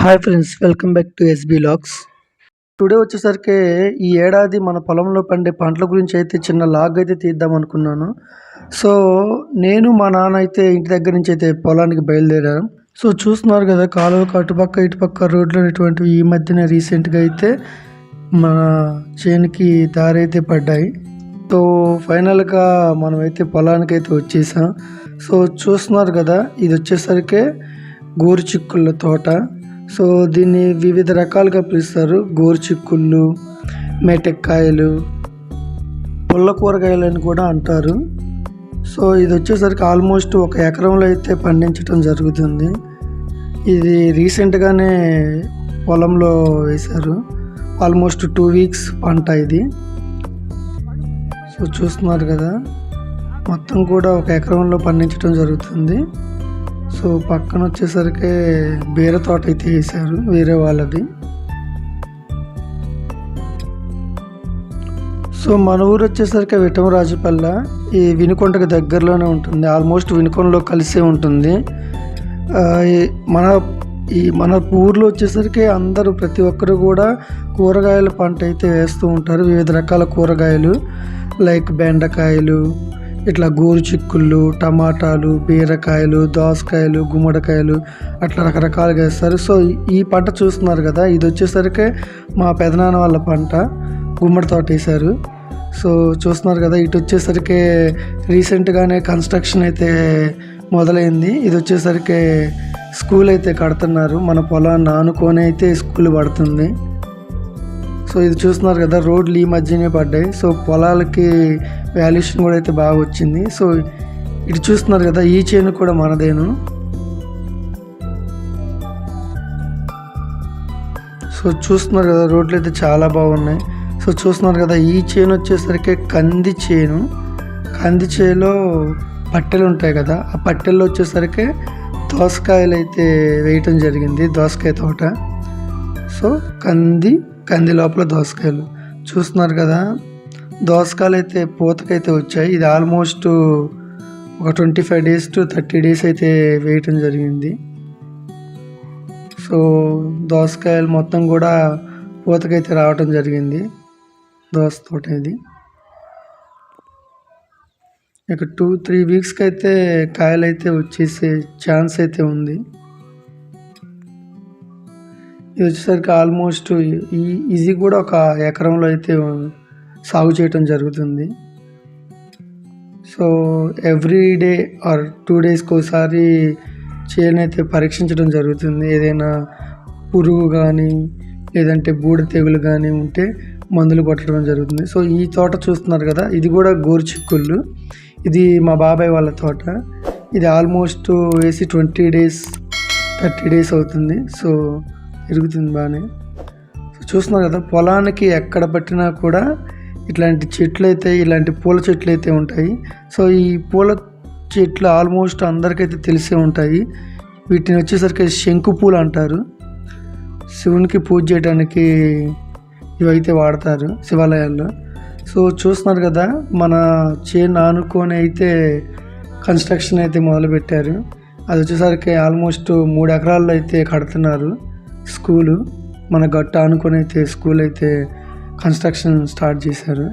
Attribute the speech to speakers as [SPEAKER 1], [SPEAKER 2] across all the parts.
[SPEAKER 1] Hi friends welcome back to SB logs today వచ్చేసరికి ఈ ఏడాది మన పొలంలో పండే పంటల గురించి అయితే చిన్న లాగ్ అయితే తీద్దాం అనుకున్నాను. సో నేను మా నాన్న అయితే ఇంటి దగ్గర నుంచి అయితే పొలానికి బయలుదేరాను సో చూస్తున్నారు కదా కాలువకు అటుపక్క ఇటుపక్క రోడ్లు అనేటువంటివి ఈ మధ్యన రీసెంట్గా అయితే మన చేనుకి దారి అయితే పడ్డాయి. సో ఫైనల్గా మనమైతే పొలానికి అయితే వచ్చేసాం. సో చూస్తున్నారు కదా ఇది వచ్చేసరికి చిక్కుల తోట. సో దీన్ని వివిధ రకాలుగా పిలుస్తారు. గోరుచిక్కుళ్ళు మెటెక్కాయలు పుల్ల కూరగాయలు అని కూడా అంటారు. సో ఇది వచ్చేసరికి ఆల్మోస్ట్ ఒక ఎకరంలో అయితే పండించడం జరుగుతుంది. ఇది రీసెంట్గానే పొలంలో వేశారు. ఆల్మోస్ట్ టూ వీక్స్ పంట ఇది. సో చూస్తున్నారు కదా మొత్తం కూడా ఒక ఎకరంలో పండించడం జరుగుతుంది. సో పక్కన వచ్చేసరికి బీర తోట అయితే వేసారు వేరే వాళ్ళది. సో మన ఊరు వచ్చేసరికి విటమరాజుపల్ల ఈ వినుకొండకి దగ్గరలోనే ఉంటుంది. ఆల్మోస్ట్ వినుకొండలో కలిసే ఉంటుంది. మన ఈ మన ఊర్లో వచ్చేసరికి అందరూ ప్రతి ఒక్కరు కూడా కూరగాయల పంట అయితే వేస్తూ ఉంటారు. వివిధ రకాల కూరగాయలు లైక్ బెండకాయలు ఇట్లా గోరు చిక్కుళ్ళు టమాటాలు బీరకాయలు దోసకాయలు గుమ్మడికాయలు అట్లా రకరకాలుగా వేస్తారు. సో ఈ పంట చూస్తున్నారు కదా ఇది వచ్చేసరికి మా పెదనాన్న వాళ్ళ పంట గుమ్మడి తోట వేశారు. సో చూస్తున్నారు కదా ఇటు వచ్చేసరికి రీసెంట్గానే కన్స్ట్రక్షన్ అయితే మొదలైంది. ఇది వచ్చేసరికి స్కూల్ అయితే కడుతున్నారు. మన పొలాన్ని ఆనుకొని అయితే స్కూల్ పడుతుంది. సో ఇది చూస్తున్నారు కదా రోడ్లు ఈ మధ్యనే పడ్డాయి. సో పొలాలకి వాల్యుయేషన్ కూడా అయితే బాగా వచ్చింది. సో ఇటు చూస్తున్నారు కదా ఈ చేను కూడా మనదేను. సో చూస్తున్నారు కదా రోడ్లు అయితే చాలా బాగున్నాయి. సో చూస్తున్నారు కదా ఈ చేను వచ్చేసరికి కంది చేను కంది చేలో పట్టెలు ఉంటాయి కదా ఆ పట్టెల్లో వచ్చేసరికి దోసకాయలు అయితే వేయటం జరిగింది దోసకాయ తోట. సో కంది కంది లోపల దోసకాయలు. చూస్తున్నారు కదా దోసకాయలు అయితే పూతకైతే వచ్చాయి. ఇది ఆల్మోస్ట్ ఒక twenty five days to thirty days అయితే వేయటం జరిగింది. సో దోసకాయలు మొత్తం కూడా పూతకైతే రావటం జరిగింది. దోస తోట ఇది. ఇక టూ త్రీ వీక్స్కి అయితే కాయలు అయితే వచ్చేసే ఛాన్స్ అయితే ఉంది. ఇది వచ్చేసరికి ఆల్మోస్ట్ ఈ ఇది కూడా ఒక ఎకరంలో అయితే సాగు చేయటం జరుగుతుంది. So every day or two డేస్కి ఒకసారి చేను అయితే పరీక్షించడం జరుగుతుంది. ఏదైనా పురుగు కానీ లేదంటే బూడ తెగులు కానీ ఉంటే మందులు కొట్టడం జరుగుతుంది. సో ఈ తోట చూస్తున్నారు కదా ఇది కూడా గోరుచిక్కుళ్ళు. ఇది మా బాబాయ్ వాళ్ళ తోట. ఇది ఆల్మోస్ట్ వేసి ట్వంటీ డేస్ థర్టీ డేస్ అవుతుంది. సో పెరుగుతుంది బాగానే. సో చూస్తున్నారు కదా పొలానికి ఎక్కడ పట్టినా కూడా ఇట్లాంటి చెట్లు అయితే ఇలాంటి పూల చెట్లు అయితే ఉంటాయి. సో ఈ పూల చెట్లు ఆల్మోస్ట్ అందరికైతే తెలిసే ఉంటాయి. వీటిని వచ్చేసరికి శంకు పూలు అంటారు. శివునికి పూజ చేయడానికి ఇవైతే వాడతారు శివాలయాల్లో. సో చూస్తున్నారు కదా మన చేను ఆనుకొని అయితే కన్స్ట్రక్షన్ అయితే మొదలుపెట్టారు. అది వచ్చేసరికి ఆల్మోస్ట్ మూడు ఎకరాల్లో అయితే కడుతున్నారు స్కూలు. మన గట్టు ఆనుకొని అయితే స్కూల్ అయితే కన్స్ట్రక్షన్ స్టార్ట్ చేశారు.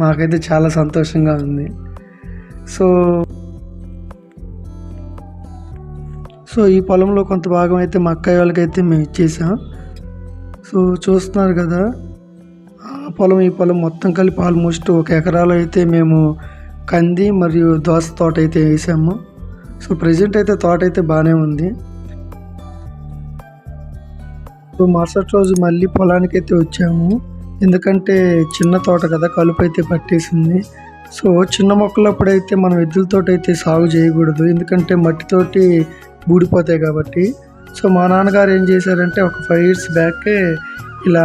[SPEAKER 1] మాకైతే చాలా సంతోషంగా ఉంది. సో సో ఈ పొలంలో కొంత భాగం అయితే మా అక్కయ్య వాళ్ళకైతే మేము ఇచ్చేసాం. సో చూస్తున్నారు కదా ఆ పొలం ఈ పొలం మొత్తం కలిపి ఆల్మోస్ట్ ఒక ఎకరాలో అయితే మేము కంది మరియు దోస తోట అయితే వేసాము. సో ప్రజెంట్ అయితే తోట అయితే బాగానే ఉంది. సో మరుసటి రోజు మళ్ళీ పొలానికి అయితే వచ్చాము. ఎందుకంటే చిన్న తోట కదా కలుపు అయితే పట్టేసింది. సో చిన్న మొక్కలప్పుడైతే మనం ఎద్దులతోటి అయితే సాగు చేయకూడదు. ఎందుకంటే మట్టితోటి ఊడిపోతాయి కాబట్టి. సో మా నాన్నగారు ఏం చేశారంటే ఒక ఫైవ్ ఇయర్స్ బ్యాకే ఇలా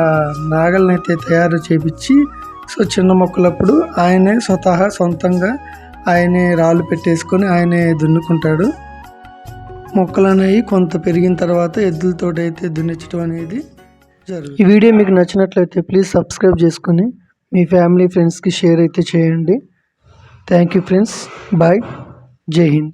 [SPEAKER 1] నాగల్ని అయితే తయారు చేపించి సో చిన్న మొక్కలప్పుడు ఆయనే స్వతహా సొంతంగా ఆయనే రాళ్ళు పెట్టేసుకొని ఆయనే దున్నుకుంటాడు. మొక్కలు అనేవి కొంత పెరిగిన తర్వాత ఎద్దులతో అయితే దున్నించడం అనేది ఈ వీడియో మీకు నచ్చినట్లయితే ప్లీజ్ సబ్స్క్రైబ్ చేసుకుని మీ ఫ్యామిలీ ఫ్రెండ్స్కి షేర్ అయితే చేయండి. థ్యాంక్ యూ ఫ్రెండ్స్ బాయ్ జై హింద్